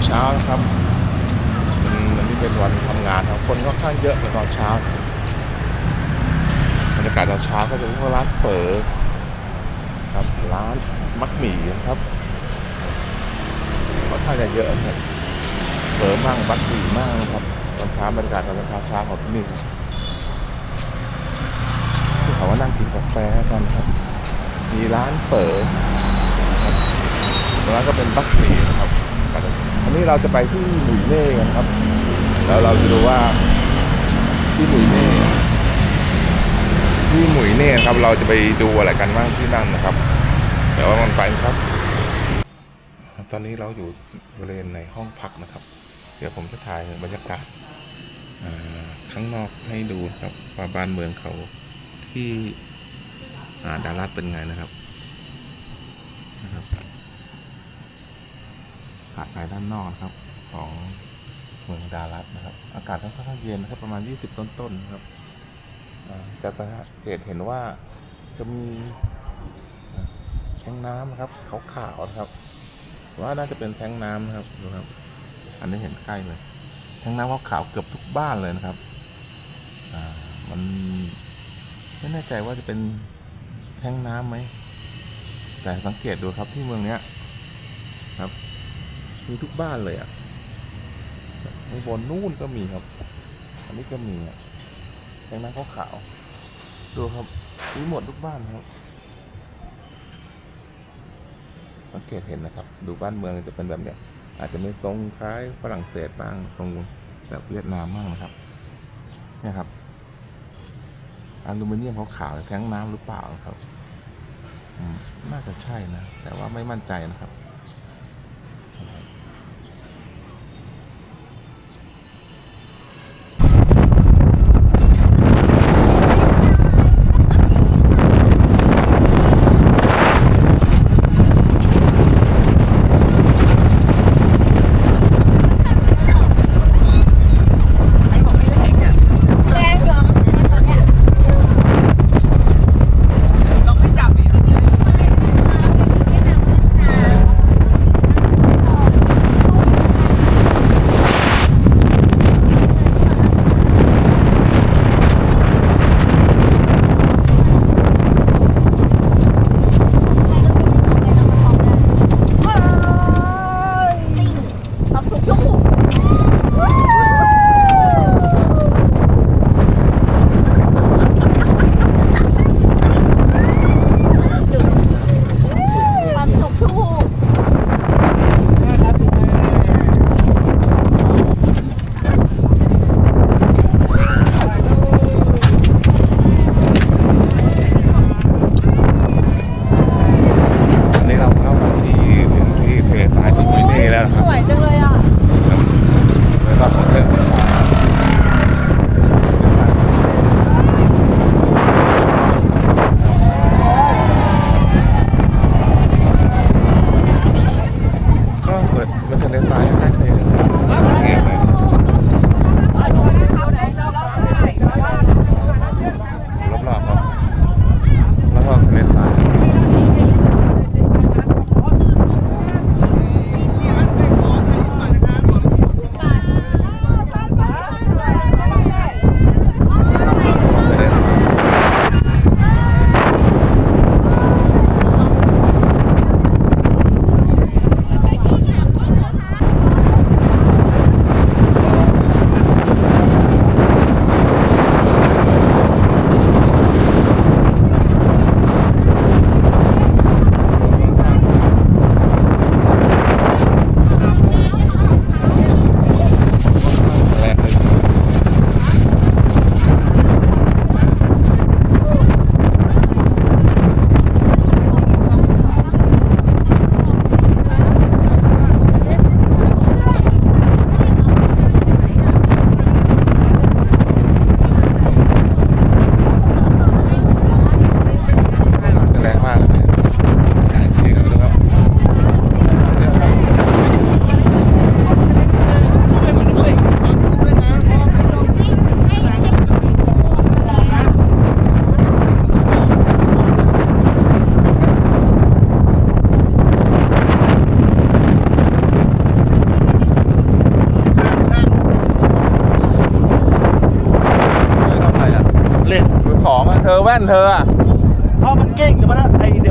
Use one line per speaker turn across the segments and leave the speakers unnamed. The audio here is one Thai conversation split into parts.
งเช้านะครับมวันนี้เป็นวันทำงานครับคนก็ค่อนข้างเยอะในตอนเช้าบรรยากาศตอนเช้าก็จะพวกร้านเฝอครับร้านมักหมี่นะครับค่อนข้างจะเยอะครับเฝอมั่งมักหมี่มั่งนะครับตอนเช้าบรรยากาศตอนเช้าเช้าของที่นี่ที่เขาว่านั่งกินกาแฟกันครับ มีร้านเฝอรับตรงนั้นก็เป็นบักหมี่นะครับ อันนี้เราจะไปที่หมุยเน่กันครับ แล้วเราจะดูว่าที่หมุยเน่ที่หมุยเน่ครับ เราจะไปดูอะไรกันบ้างที่นั่นนะครับเดี๋ยวมันไปครับ ตอนนี้เราอยู่บริเวณในห้องพักนะครับ เดี๋ยวผมจะถ่ายบรรยากาศข้างนอกให้ดูครับว่าบ้านเมืองเขาที่อ่าดารัสเป็นไงนะครับนะครับ ผ่านไปด้านนอกนะครับ ของเมืองดารัสนะครับ อากาศค่อนข้างเย็นนะครับประมาณ 20 ต้นๆนะครับจะสังเกตเห็นว่าจะมีแทงน้ำนะครับขาวๆนะครับ ว่าน่าจะเป็นแทงน้ำนะครับดูครับ อันนี้เห็นใกล้เลยแทงน้ำขาวๆเกือบทุกบ้านเลยนะครับมันไม่แน่ใจว่าจะเป็นแทงน้ำไหมแต่สังเกตดูครับที่เมืองเนี้ยครับ มีทุกบ้านเลยอะ่ะข้างบนนู่นก็มีครับ อันนี้ก็มีอะแทงน้ำขาว ดูครับมีหมดทุกบ้านครับสังเกตเห็นนะครับ ดูบ้านเมืองจะเป็นแบบเนี้ย อาจจะมีทรงคล้ายฝรั่งเศสบ้าง ทรงแบบเวียดนามบ้างนะครับ เนี่ยครับอลูมิเนียมขาวๆแทงน้ำหรือเปล่าครับอืมน่าจะใช่นะ แต่ว่าไม่มั่นใจนะครับ
แว่
นเธออะ
เอามันเก่งห
รือ
มั
ไอเด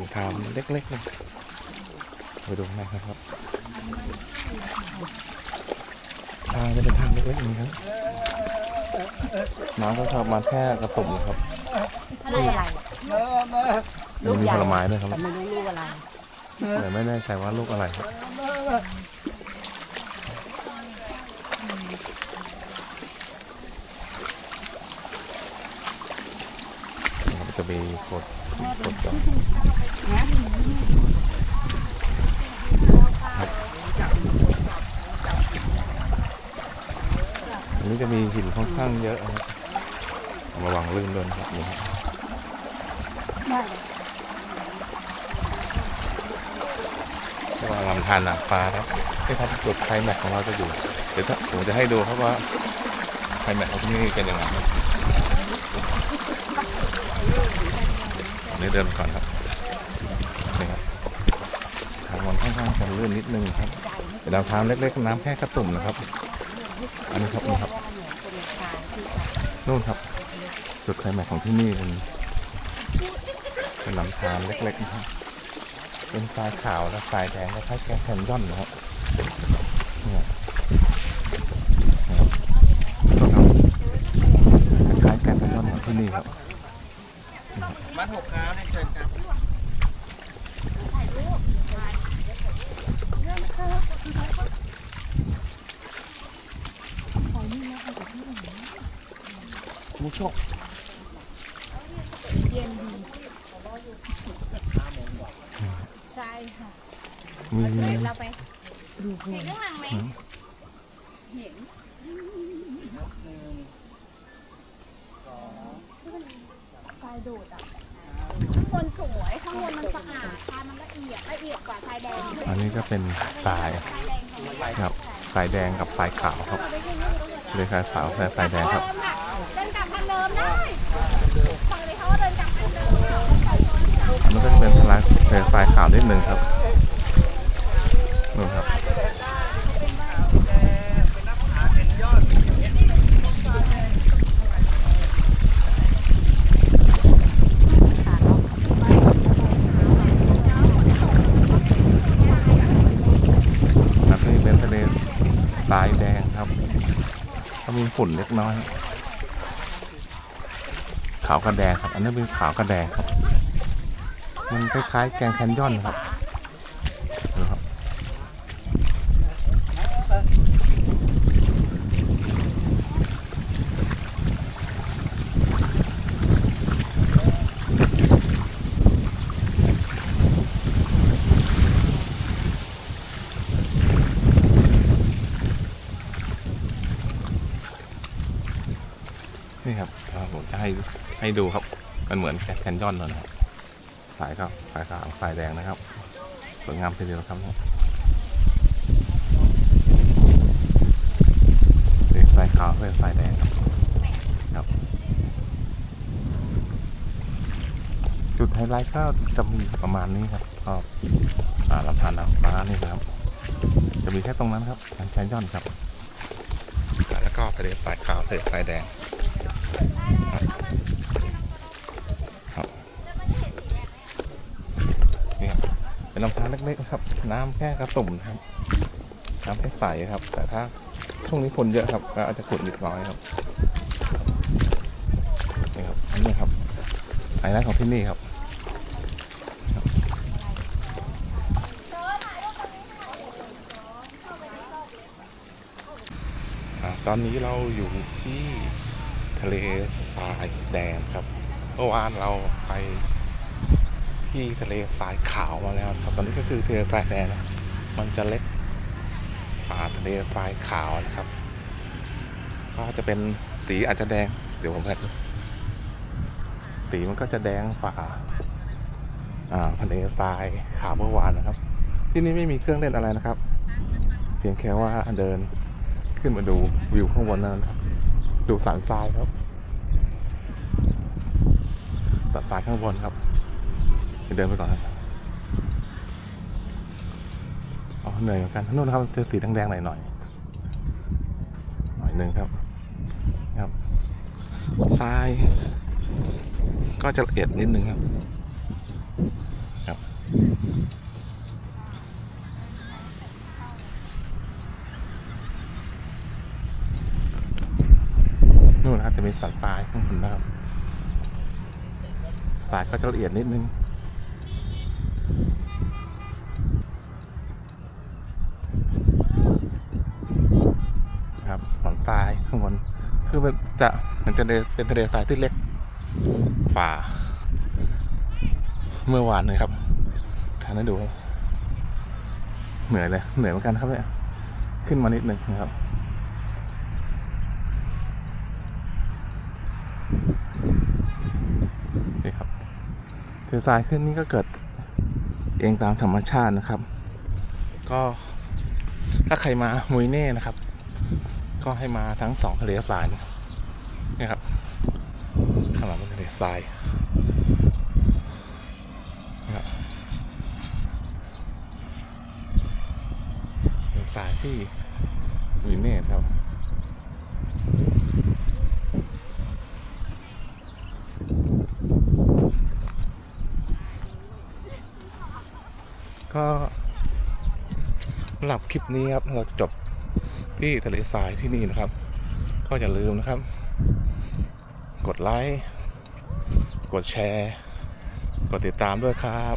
บน
ทามเล็กๆเลยไปดูข้างในครับทางจะเป็นทางเล็กๆนี้ครับน้ำก็ประมาณแค่กระตุ่มนะครับ
อะไรอะไร
มีผลไม้ด้วยครับ
แต่ไม่รู้ลูกอะไร
แต่ไม่แน่ใจว่าลูกอะไรครับจะมีกด อันนี้จะมีหินค่อนข้างเยอะนะครับระวังลื่นด้วยนะครับนี่ครับรียกว่าลำธารหนางฟ้าครับที่ครับจุดไคลแม็กของเราจะอยู่ เดี๋ยวผมจะให้ดูครับว่าไคลแม็กของที่นี่เป็นยังไง นี่เดินก่อนครับนี่ครับทางมันค่อนข้างจะลื่นนิดนึงครับเป็นลำธารเล็กๆน้ำแค่กระตุ่มนะครับ อันนี้ครับนี่ครับนู่นครับ จุดไคลแม็กของที่นี่เป็นเป็นลำธารเล็กๆนะครับเป็นทรายขาวและทรายแดงคล้ายๆแกงแคนยอนนะครับเนี่ยนะครับคล้ายแกงแคนยอนของที่นี่ครับ
มัดหกครับเชิญครับ
มูโชค
ใช่ค่ะ
มี
เราไปดูเห็นข้างหลังไหม
อืม
เห็น ดดอะข้างบนสวยข้างบนมันสะอาดทรายมันละเอียดละเอียดกว่าทรายแดง
อันนี้ก็เป็นทราย
ทรายแดงของเรา
ครับทรายแดงกับทรายขาวครับเลยคล้ายขาวแต่ทรายแดงครับ
เดิมน่ะเดินกลับทางเดิมได้ฝั่งนี้เขาก็เดินกลับทางเดิมค่ะ
อันนี้ก็จะเป็นทรายเป็นทรายขาวนิดนึงครับนู่นครับครับนี่เป็นทะเล ลายแดงครับก็มีฝุ่นเล็กน้อย ขาวกระแดงครับ อันนี้เป็นขาวกระแดงครับ มันคล้ายๆแกงแคนยอนครับ นี่ครับผมจะให้ให้ดูครับมันเหมือนแคนยอนเลยนะครับสายครับสายขาวสายแดงนะครับสวยงามทีเดียวครับเป็นสายขาวเป็นสายแดงครับครับ จุดไฮไลท์ก็จะมีประมาณนี้ครับก็อ่าลำธารน้ำฟ้านี่ครับ จะมีแค่ตรงนั้นครับแคนยอนครับ แล้วก็ทะเลสายขาวทะเลสายแดง ครับนี่ครับ เป็นลำธารเล็กๆครับ น้ำแค่กระตุ่มนะครับ น้ำแค่ใสครับ แต่ถ้าช่วงนี้คนเยอะครับ ก็อาจจะขุ่นนิดน้อยครับนี่ครับอันนี้ครับไฮไลท์ของที่นี่ครับตอนนี้เราอยู่ที่ทะเลทรายแดงครับ เมื่อวานเราไป ที่ทะเลทรายขาวมาแล้วครับตอนนี้ก็คือทะเลทรายแดงนะมันจะเล็กกว่าทะเลทรายขาวนะครับ ก็จะเป็นสีอาจจะแดง เดี๋ยวผมแพทสีมันก็จะแดงฝ่าอ่าทะเลทรายขาวเมื่อวานนะครับ ที่นี่ไม่มีเครื่องเล่นอะไรนะครับ เพียงแค่ว่าเดินขึ้นมาดูวิวข้างบนนั้นนะครับดูสันทรายครับสัดสายข้างบนครับ เดินไปก่อนครับอ๋อเหนื่อยเหมือนกันนู่นนะครับจะสีแดงๆหน่อยหน่อยๆหน่อยหนึ่งครับครับทรายก็จะละเอียดนิดนึงครับครับนู่นนะครับจะเป็นสันทรายข้างบนนะครับทรายก็จะละเอียดนิดนึง คือมันจะมันจะเป็นทะเลทรายที่เล็กฝ่า เมื่อวานเลยครับทานให้ดูเหนื่อยเลยเหนื่อยเหมือนกันครับเนี่ยขึ้นมานิดนึงนะครับ นี่ครับทะเลทรายขึ้นนี่ก็เกิดเองตามธรรมชาตินะครับ ก็ถ้าใครมามุยเน่นะครับ ก็ให้มาทั้งสองทะเลทรายนะครับนี่ครับ ข้างหลังเป็นทะเลทรายนะครับทะเลทรายที่มุยเน่ครับก็สำหรับคลิปนี้ครับ เราจะจบ ที่ทะเลทรายที่นี่นะครับ ก็อย่าลืมนะครับ กดไลค์ กดแชร์ กดติดตามด้วยครับ